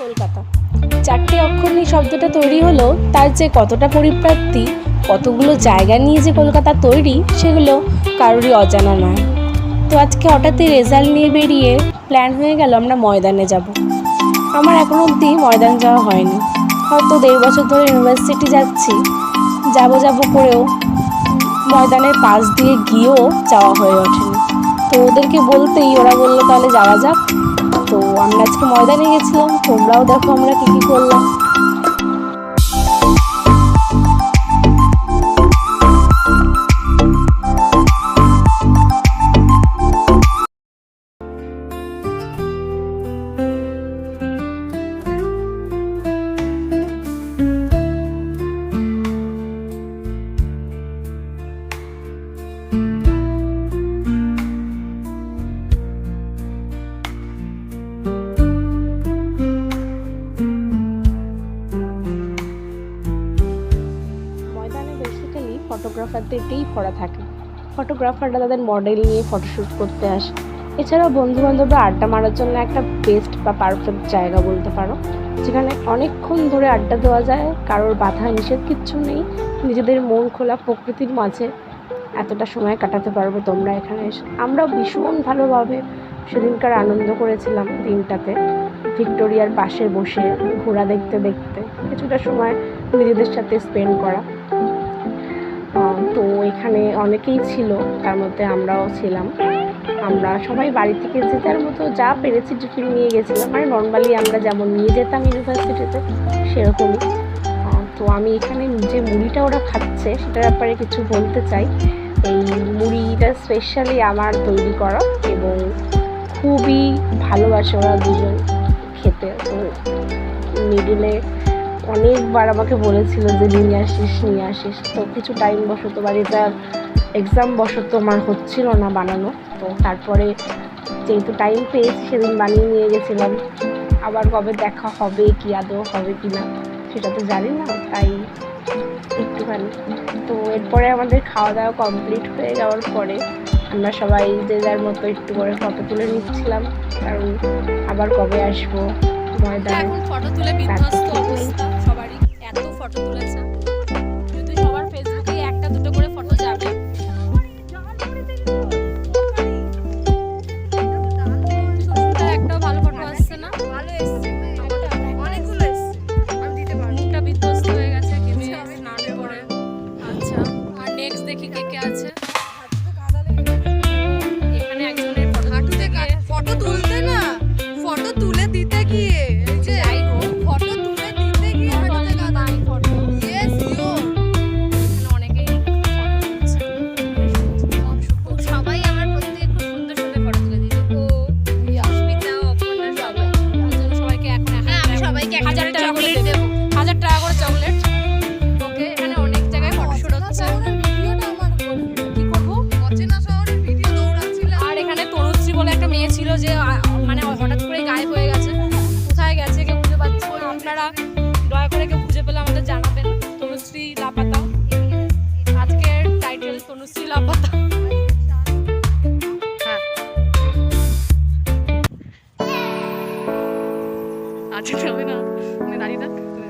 কলকাতা। চারটে অক্ষর নিয়ে শব্দটা তৈরি হলো, তার যে কতটা পরিপ্রাপ্তি, কতগুলো জায়গা নিয়ে যে কলকাতা তৈরি, সেগুলো কারোরই অজানা নয়। তো আজকে হঠাৎই রেজাল্ট নিয়ে বেরিয়ে প্ল্যান হয়ে গেল, আমরা ময়দানে যাব। আমার এখনও অবধি ময়দান যাওয়া হয়নি। হয়তো দেড় বছর ধরে ইউনিভার্সিটি যাচ্ছি। যাব যাব করেও ময়দানের পাশ দিয়ে গিয়েও যাওয়া হয়ে ওঠেনি। তো ওদেরকে বলতেই, ওরা বলল তাহলে যাওয়া যাক। আমরা আজকে ময়দানে গেছিলাম তোমরাও দেখো আমরা কী কী করলাম। ফটোগ্রাফারদেরকেই ভরা থাকে। ফটোগ্রাফাররা তাদের মডেল নিয়ে ফটোশ্যুট করতে আসে। এছাড়াও বন্ধু বান্ধবরা আড্ডা মারার জন্য একটা বেস্ট বা পারফেক্ট জায়গা বলতে পারো, যেখানে অনেকক্ষণ ধরে আড্ডা দেওয়া যায়, কারোর বাধা নিষেধ কিচ্ছু নেই, নিজেদের মন খোলা প্রকৃতির মাঝে এতটা সময় কাটাতে পারবে তোমরা এখানে এসে। আমরাও ভীষণ ভালোভাবে সেদিনকার আনন্দ করেছিলাম দিনটাতে, ভিক্টোরিয়ার পাশে বসে ঘোড়া দেখতে দেখতে, কিছুটা সময় নিজেদের সাথে স্পেন্ড করা। এখানে অনেকেই ছিল, তার মধ্যে আমরাও ছিলাম। আমরা সবাই বাড়ি থেকে যে যার মতো যা পেরেছি টিফিন নিয়ে গেছিলাম। মানে নর্মালি আমরা যেমন নিয়ে যেতাম ইউনিভার্সিটিতে, সেরকমই। তো আমি এখানে যে মুড়িটা ওরা খাচ্ছে, সেটার ব্যাপারে কিছু বলতে চাই। এই মুড়িটা স্পেশালি আমার তৈরি করা এবং খুবই ভালোবাসে ওরা দুজন খেতে। মিডিলে অনেকবার আমাকে বলেছিল যে, নিয়ে আসিস নিয়ে আসিস। তো কিছু টাইম বসতো বা রেজাল্ট এক্সাম বসতো আমার হচ্ছিল না বানানো। তো তারপরে যেহেতু টাইম পেয়েছি, সেদিন বানিয়ে নিয়ে গেছিলাম। আবার কবে দেখা হবে, কি আদৌ হবে কি না, সেটা তো জানি না, তাই একটুখানি। তো এরপরে আমাদের খাওয়া দাওয়া কমপ্লিট হয়ে যাওয়ার পরে আমরা সবাই যে যার মতো একটু করে ফটো তুলে নিচ্ছিলাম, কারণ আবার কবে আসব? এখন ফটো তুলে বিধ্বস্ত অবস্থা। সবারই এত ফটো তুলেছে। 죄송합니다. 오늘 날이다.